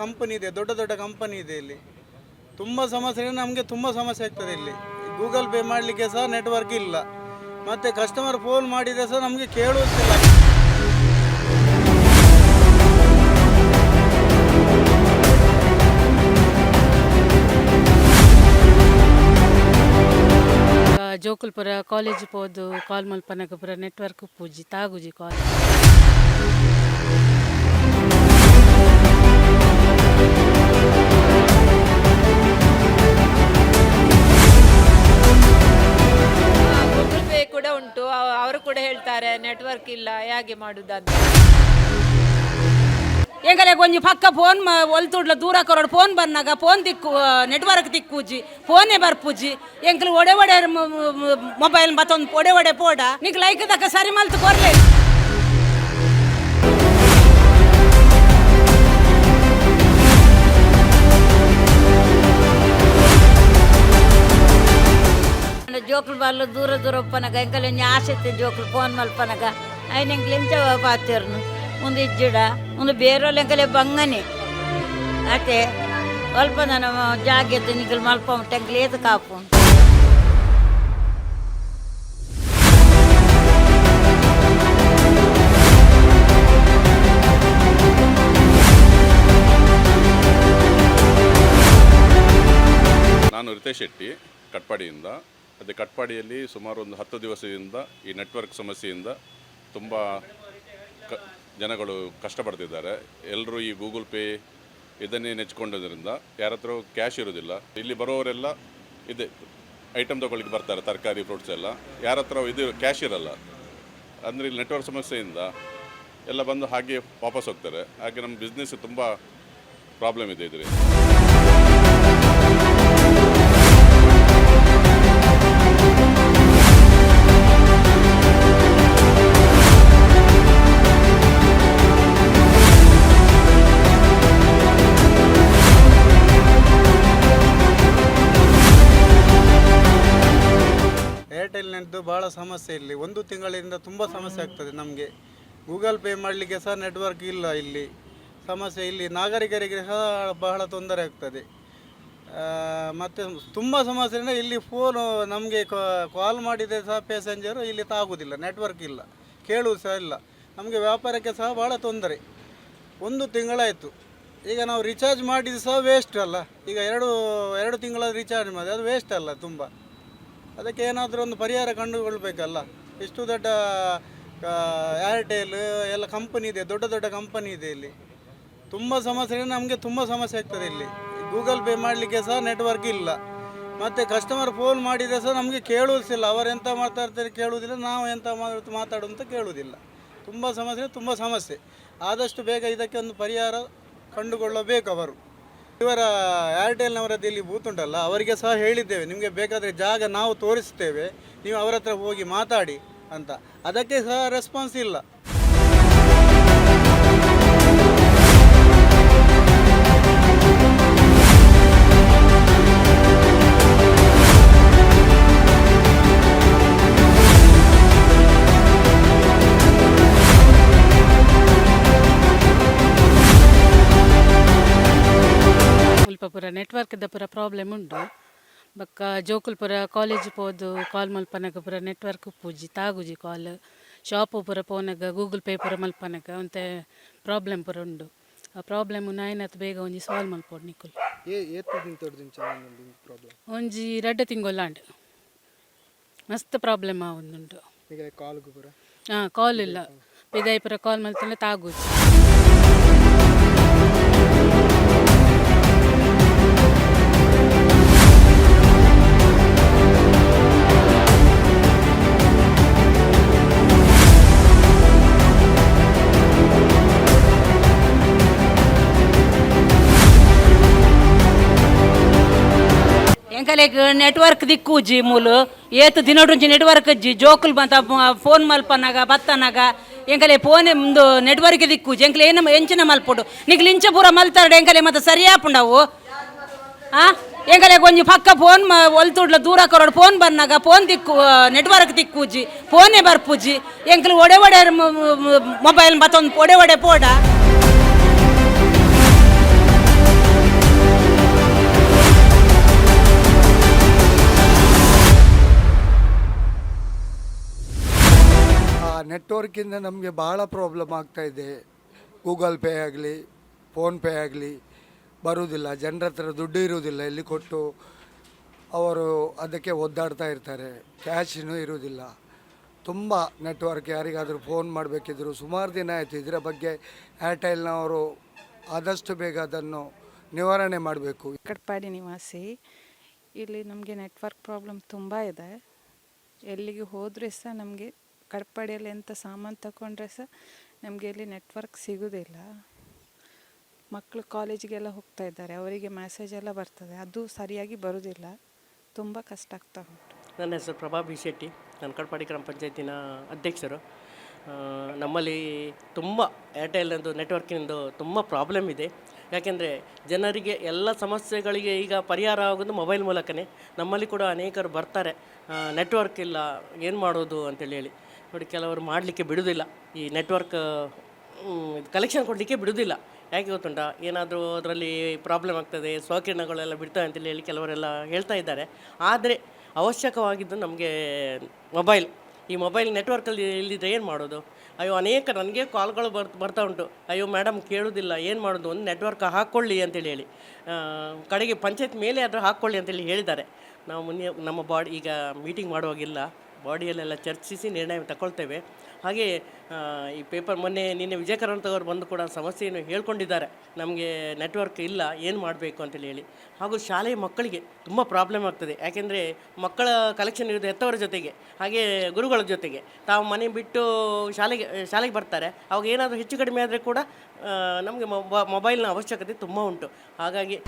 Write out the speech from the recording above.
Company ಇದೆ ದೊಡ್ಡ ದೊಡ್ಡ ಕಂಪನಿ ಇದೆ ಇಲ್ಲಿ. ತುಂಬ ಸಮಸ್ಯೆ ನಮಗೆ ತುಂಬ ಸಮಸ್ಯೆ ಆಗ್ತದೆ ಇಲ್ಲಿ. ಗೂಗಲ್ ಪೇ ಮಾಡಲಿಕ್ಕೆ ಸಹ ನೆಟ್ವರ್ಕ್ ಇಲ್ಲ. ಮತ್ತು ಕಸ್ಟಮರ್ ಫೋನ್ ಮಾಡಿದರೆ ಸಹ ನಮಗೆ ಕೇಳುವುದಿಲ್ಲ ಆ, ಜೋಕುಲ್ಪುರ ಕಾಲೇಜ್ ಪೋದು ಕಾಲ್ ಮಲ್ಪನಗಪುರ ನೆಟ್ವರ್ಕ್ ಪೂಜಿ ತಾಗುಜಿ ಕಾಲ್ ನೆಟ್ವರ್ಕ್ ಇಲ್ಲ, ಹೇಗೆ ಮಾಡುದಂತ. ಎಂಕಲೆ ಒಂಜಿ ಪಕ್ಕ ಫೋನ್ ಒಲ್ತುಡ್ಲ ದೂರ ಕೊರಡು, ಫೋನ್ ಬಂದಾಗ ಫೋನ್ ದಿಕ್ಕು ನೆಟ್ವರ್ಕ್ ತಿಕ್ಕುಜಿ ಫೋನೇ ಬರ್ಪುಜಿ. ಎಂಕ್ಲು ಒಡೆ ಒಡೆ ಮೊಬೈಲ್ ಮತ್ತೊಂದು ಒಡೆ ಒಡೆ ಪೋಡ. ನಿಕ್ ಲೈಕ್ ಸರಿ ಮಲ್ತು ಕೊರ್ಲೆ. ಜೋಕುಲು ಬಾರ್ಲು ದೂರ ದೂರ ಒಪ್ಪನಗ ಹೆಂಗಲ್ ಒಂಜಿ ಆಸೆ ಇತ್ತೆ ಜೋಕುಲು ಫೋನ್ ಮಲ್ಪನಗ ಹೆಂಗ್ ಲಿಂಚ ಪಾತಿರ್ನು. ಮುಂದೆ ಇಜ್ಜಿಡ ಮುಂದೆ ಬೇರೋಲ್ ಎಂಕಲೆ ಬಂಗನೆ ಅತೆ ಸ್ವಲ್ಪ ನಾನು ಜಾಗ್ಯತೆ ನಿಗಲ್ ಮಲ್ಪ ಟೆಂಗ್ಲಿ ಏತು ಕಾಪು. ನಾನು ರಿತೇಶ್ ಶೆಟ್ಟಿ, ಕಟ್ಪಾಡಿಯಿಂದ. ಅದೇ ಕಟ್ಪಾಡಿಯಲ್ಲಿ ಸುಮಾರು ಒಂದು ಹತ್ತು ದಿವಸದಿಂದ ಈ ನೆಟ್ವರ್ಕ್ ಸಮಸ್ಯೆಯಿಂದ ತುಂಬ ಕ ಜನಗಳು ಕಷ್ಟಪಡ್ತಿದ್ದಾರೆ. ಎಲ್ಲರೂ ಈ ಗೂಗಲ್ ಪೇ ಇದನ್ನೇ ನೆಚ್ಕೊಂಡಿದ್ದರಿಂದ ಯಾರ ಹತ್ರ ಕ್ಯಾಶ್ ಇರೋದಿಲ್ಲ. ಇಲ್ಲಿ ಬರೋರೆಲ್ಲ ಇದೆ ಐಟಮ್ ತೊಗೊಳ್ಳಿಕ್ಕೆ ಬರ್ತಾರೆ, ತರಕಾರಿ ಫ್ರೂಟ್ಸ್ ಎಲ್ಲ. ಯಾರ ಹತ್ರ ಇದು ಕ್ಯಾಶ್ ಇರಲ್ಲ. ಅಂದರೆ ಇಲ್ಲಿ ನೆಟ್ವರ್ಕ್ ಸಮಸ್ಯೆಯಿಂದ ಎಲ್ಲ ಬಂದು ಹಾಗೆ ವಾಪಸ್ ಹೋಗ್ತಾರೆ. ಹಾಗೆ ನಮ್ಮ ಬಿಸ್ನೆಸ್ ತುಂಬ ಪ್ರಾಬ್ಲಮ್ ಇದೆ ಇದರಲ್ಲಿ. ಏರ್ಟೆಲ್ನದ್ದು ಭಾಳ ಸಮಸ್ಯೆ ಇಲ್ಲಿ. ಒಂದು ತಿಂಗಳಿಂದ ತುಂಬ ಸಮಸ್ಯೆ ಆಗ್ತದೆ ನಮಗೆ. ಗೂಗಲ್ ಪೇ ಮಾಡಲಿಕ್ಕೆ ಸಹ ನೆಟ್ವರ್ಕ್ ಇಲ್ಲ ಇಲ್ಲಿ. ಸಮಸ್ಯೆ ಇಲ್ಲಿ. ನಾಗರಿಕರಿಗೆ ಸಹ ಬಹಳ ತೊಂದರೆ ಆಗ್ತದೆ. ಮತ್ತು ತುಂಬ ಸಮಸ್ಯೆಯಿಂದ ಇಲ್ಲಿ ಫೋನು ನಮಗೆ ಕಾಲ್ ಮಾಡಿದರೆ ಸಹ ಪ್ಯಾಸೆಂಜರು ಇಲ್ಲಿ ತಾಗುವುದಿಲ್ಲ ನೆಟ್ವರ್ಕ್ ಇಲ್ಲ ಕೇಳುವುದು ಸಹ ಇಲ್ಲ. ನಮಗೆ ವ್ಯಾಪಾರಕ್ಕೆ ಸಹ ಭಾಳ ತೊಂದರೆ. ಒಂದು ತಿಂಗಳಾಯಿತು. ಈಗ ನಾವು ರಿಚಾರ್ಜ್ ಮಾಡಿದ್ದು ಸಹ ವೇಸ್ಟ್ ಅಲ್ಲ. ಈಗ ಎರಡು ಎರಡು ತಿಂಗಳ ರಿಚಾರ್ಜ್ ಮಾಡಿದೆ ಅದು ವೇಸ್ಟ್ ಅಲ್ಲ ತುಂಬ. ಅದಕ್ಕೆ ಏನಾದರೂ ಒಂದು ಪರಿಹಾರ ಕಂಡುಕೊಳ್ಬೇಕಲ್ಲ. ಇಷ್ಟು ದೊಡ್ಡ ಏರ್ಟೆಲ್ ಎಲ್ಲ ಕಂಪನಿ ಇದೆ, ದೊಡ್ಡ ದೊಡ್ಡ ಕಂಪನಿ ಇದೆ ಇಲ್ಲಿ. ತುಂಬ ಸಮಸ್ಯೆ, ನಮಗೆ ತುಂಬ ಸಮಸ್ಯೆ ಆಗ್ತದೆ ಇಲ್ಲಿ. ಗೂಗಲ್ ಪೇ ಮಾಡಲಿಕ್ಕೆ ಸಹ ನೆಟ್ವರ್ಕ್ ಇಲ್ಲ. ಮತ್ತು ಕಸ್ಟಮರ್ ಫೋನ್ ಮಾಡಿದರೆ ಸಹ ನಮಗೆ ಕೇಳುವುದಿಲ್ಲ. ಅವರು ಎಂತ ಮಾತಾಡ್ತಾರೆ ಕೇಳುವುದಿಲ್ಲ, ನಾವು ಎಂತ ಮಾತು ಮಾತಾಡು ಅಂತ ಕೇಳುವುದಿಲ್ಲ. ತುಂಬ ಸಮಸ್ಯೆ ತುಂಬ ಸಮಸ್ಯೆ. ಆದಷ್ಟು ಬೇಗ ಇದಕ್ಕೆ ಒಂದು ಪರಿಹಾರ ಕಂಡುಕೊಳ್ಳಬೇಕು ಅವರು. ಇವರ ಏರ್ಟೆಲ್ನವರದ್ದು ಇಲ್ಲಿ ಬೂತ್ ಉಂಟಲ್ಲ, ಅವರಿಗೆ ಸಹ ಹೇಳಿದ್ದೇವೆ, ನಿಮಗೆ ಬೇಕಾದರೆ ಜಾಗ ನಾವು ತೋರಿಸ್ತೇವೆ, ನೀವು ಅವರ ಹತ್ರ ಹೋಗಿ ಮಾತಾಡಿ ಅಂತ. ಅದಕ್ಕೆ ಸಹ ರೆಸ್ಪಾನ್ಸ್ ಇಲ್ಲ. ಪೂರ ದ ಪೂರ ಪ್ರಾಬ್ಲಮ್ ಉಂಟು. ಬಕ್ಕ ಜೋಕುಲ್ಪುರ ಕಾಲೇಜ್ ಪೋದು ಕಾಲ್ ಮಲ್ಪನಗ ಪೂರ ನೆಟ್ವರ್ಕ್ ಉಪ್ಪುಜಿ ತಾಗುಜಿ ಕಾಲ್ ಶಾಪ್ ಪೂರ ಪೋನಗ ಗೂಗಲ್ ಪೇ ಪೂರ ಮಲ್ಪನಗ ಒಂತೆ ಪ್ರಾಬ್ಲಮ್ ಪೂರ ಉಂಡು. ಆ ಪ್ರಾಬ್ಲಮ್ ನಾಯಿನತ್ ಬೇಗ ಒಂಜಿ ಸಾಲ್ವ್ ಮಲ್ಪೋಡು ನಿಕುಲ್. ಒಂಜಿ ರಡ್ಡ ತಿಂಗೊಲ್ಲಾಂಡ್ ಮಸ್ತ್ ಪ್ರಾಬ್ಲಮ್ ಪೂರ? ಹಾಂ ಕಾಲ್ ಇಲ್ಲ. ಪಿದಾಯಿ ಪೂರ ಕಾಲ್ ಮಲ್ತಲ್ಲ ತಾಗುಜಿ. ಎಂಕಲೆಗ್ ನೆಟ್ವರ್ಕ್ ದಿಕ್ಕು ಜಿ ಮೂಲು. ಏತು ದಿನೊಡುಂಚಿ ನೆಟ್ವರ್ಕ್ ಅಜ್ಜಿ ಜೋಕುಲ್ ಬಂತ ಫೋನ್ ಮಲ್ಪನಾಗ ಬತ್ತನಾಗ ಎಂಕಲೆ ಫೋನ್ ಒಂದು ನೆಟ್ವರ್ಕ್ ದಿಕ್ಕುಜಿ ಎಂಕಲೆ ಏನು ಎಂಚಿನ ಮಲ್ಪೊಡು. ನಿಕ್ಲು ಇಂಚ ಪೂರ ಮಲ್ತಾರ್ಡೆ ಎಂಕಲೆ ಮತ್ತೆ ಸರಿಯಾಪುಂಡವು ಆ? ಎಂಕಲೆ ಒಂಜಿ ಪಕ್ಕ ಫೋನ್ ಒಲ್ತುಡ್ಲ ದೂರ ಕರೋಡು ಫೋನ್ ಬನ್ನಾಗ ಫೋನ್ ದಿಕ್ಕು ನೆಟ್ವರ್ಕ್ ದಿಕ್ಕುಜಿ ಫೋನೇ ಬರ್ಪುಜಿ ಎಂಕಲು ಒಡೆ ಒಡೆ ಮೊಬೈಲ್ ಮತ್ತೊಂದು ಒಡೆ ಒಡೆ ಪೋಡ. ನೆಟ್ವರ್ಕಿಂದ ನಮಗೆ ಭಾಳ ಪ್ರಾಬ್ಲಮ್ ಆಗ್ತಾ ಇದೆ. ಗೂಗಲ್ ಪೇ ಆಗಲಿ ಫೋನ್ಪೇ ಆಗಲಿ ಬರುವುದಿಲ್ಲ ಜನರ ಹತ್ರ ದುಡ್ಡು ಇರುವುದಿಲ್ಲ ಇಲ್ಲಿ ಕೊಟ್ಟು ಅವರು ಅದಕ್ಕೆ ಒದ್ದಾಡ್ತಾ ಇರ್ತಾರೆ. ಕ್ಯಾಶಿನೂ ಇರುವುದಿಲ್ಲ ತುಂಬ ನೆಟ್ವರ್ಕ್ ಯಾರಿಗಾದರೂ ಫೋನ್ ಮಾಡಬೇಕಿದ್ರು ಸುಮಾರು ದಿನ ಆಯಿತು. ಇದರ ಬಗ್ಗೆ ಏರ್ಟೆಲ್ನವರು ಆದಷ್ಟು ಬೇಗ ಅದನ್ನು ನಿವಾರಣೆ ಮಾಡಬೇಕು. ಕಟ್ಪಾಡಿ ನಿವಾಸಿ, ಇಲ್ಲಿ ನಮಗೆ ನೆಟ್ವರ್ಕ್ ಪ್ರಾಬ್ಲಮ್ ತುಂಬ ಇದೆ. ಎಲ್ಲಿಗೆ ಹೋದರೆ ಸಹ ನಮಗೆ ಕಟ್ಪಾಡಿಯಲ್ಲಿ ಎಂಥ ಸಾಮಾನು ತಗೊಂಡ್ರೆ ಸಹ ನಮಗೆ ಇಲ್ಲಿ ನೆಟ್ವರ್ಕ್ ಸಿಗೋದಿಲ್ಲ. ಮಕ್ಕಳು ಕಾಲೇಜಿಗೆಲ್ಲ ಹೋಗ್ತಾ ಇದ್ದಾರೆ, ಅವರಿಗೆ ಮೆಸೇಜ್ ಎಲ್ಲ ಬರ್ತದೆ, ಅದು ಸರಿಯಾಗಿ ಬರೋದಿಲ್ಲ. ತುಂಬ ಕಷ್ಟ ಆಗ್ತಾ ಉಂಟು. ನನ್ನ ಹೆಸರು ಪ್ರಭಾ ಬಿ ಶೆಟ್ಟಿ, ನಾನು ಕಟ್ಪಾಡಿ ಗ್ರಾಮ ಪಂಚಾಯತಿನ ಅಧ್ಯಕ್ಷರು. ನಮ್ಮಲ್ಲಿ ತುಂಬ ಏರ್ಟೆಲ್ನದು ನೆಟ್ವರ್ಕಿಂದು ತುಂಬ ಪ್ರಾಬ್ಲಮ್ ಇದೆ. ಯಾಕೆಂದರೆ ಜನರಿಗೆ ಎಲ್ಲ ಸಮಸ್ಯೆಗಳಿಗೆ ಈಗ ಪರಿಹಾರ ಆಗೋದು ಮೊಬೈಲ್ ಮೂಲಕನೇ. ನಮ್ಮಲ್ಲಿ ಕೂಡ ಅನೇಕರು ಬರ್ತಾರೆ. ನೆಟ್ವರ್ಕ್ ಇಲ್ಲ, ಏನು ಮಾಡೋದು ಅಂತೇಳಿ ಹೇಳಿ. ನೋಡಿ, ಕೆಲವರು ಮಾಡಲಿಕ್ಕೆ ಬಿಡೋದಿಲ್ಲ ಈ ನೆಟ್ವರ್ಕ್ ಕಲೆಕ್ಷನ್ ಕೊಡಲಿಕ್ಕೆ ಬಿಡೋದಿಲ್ಲ ಯಾಕೆ ಗೊತ್ತುಂಟ? ಏನಾದರೂ ಅದರಲ್ಲಿ ಪ್ರಾಬ್ಲಮ್ ಆಗ್ತದೆ, ಸ್ವಕಿರಣಗಳೆಲ್ಲ ಬಿಡ್ತವೆ ಅಂತೇಳಿ ಹೇಳಿ ಕೆಲವರೆಲ್ಲ ಹೇಳ್ತಾ ಇದ್ದಾರೆ. ಆದರೆ ಅವಶ್ಯಕವಾಗಿದ್ದು ನಮಗೆ ಮೊಬೈಲ್ ಈ ಮೊಬೈಲ್ ನೆಟ್ವರ್ಕಲ್ಲಿ ಇಲ್ಲಿದ್ದರೆ ಏನು ಮಾಡೋದು? ಅಯ್ಯೋ, ಅನೇಕ ನನಗೆ ಕಾಲ್ಗಳು ಬರ್ತಾ ಬರ್ತಾ ಉಂಟು. ಅಯ್ಯೋ ಮೇಡಮ್ ಕೇಳೋದಿಲ್ಲ, ಏನು ಮಾಡೋದು? ಒಂದು ನೆಟ್ವರ್ಕ್ ಹಾಕ್ಕೊಳ್ಳಿ ಅಂತೇಳಿ ಹೇಳಿ. ಕಡೆಗೆ ಪಂಚಾಯತ್ ಮೇಲೆ ಆದರೂ ಹಾಕ್ಕೊಳ್ಳಿ ಅಂತೇಳಿ ಹೇಳಿದ್ದಾರೆ. ನಾವು ಮುನ್ನೆ, ನಮ್ಮ ಬಾಡಿ ಈಗ ಮೀಟಿಂಗ್ ಮಾಡುವಾಗಿಲ್ಲ ಬಾಡಿಯಲ್ಲೆಲ್ಲ ಚರ್ಚಿಸಿ ನಿರ್ಣಯ ತಗೊಳ್ತೇವೆ. ಹಾಗೆ ಈ ಪೇಪರ್ ಮೊನ್ನೆ ನಿನ್ನೆ ವಿಜಯ ಕರ್ನಾಟಕವರು ಬಂದು ಕೂಡ ಸಮಸ್ಯೆಯನ್ನು ಹೇಳ್ಕೊಂಡಿದ್ದಾರೆ. ನಮಗೆ ನೆಟ್ವರ್ಕ್ ಇಲ್ಲ, ಏನು ಮಾಡಬೇಕು ಅಂತೇಳಿ ಹೇಳಿ. ಹಾಗೂ ಶಾಲೆಯ ಮಕ್ಕಳಿಗೆ ತುಂಬ ಪ್ರಾಬ್ಲಮ್ ಆಗ್ತದೆ. ಯಾಕೆಂದರೆ ಮಕ್ಕಳ ಕಲೆಕ್ಷನ್ ಇರೋದು ಹೆತ್ತವರ ಜೊತೆಗೆ, ಹಾಗೆ ಗುರುಗಳ ಜೊತೆಗೆ. ತಾವು ಮನೆ ಬಿಟ್ಟು ಶಾಲೆಗೆ ಶಾಲೆಗೆ ಬರ್ತಾರೆ. ಅವಾಗ ಏನಾದರೂ ಹೆಚ್ಚು ಕಡಿಮೆ ಆದರೆ ಕೂಡ ನಮಗೆ ಮೊಬೈಲ್ನ ಅವಶ್ಯಕತೆ ತುಂಬ ಉಂಟು. ಹಾಗಾಗಿ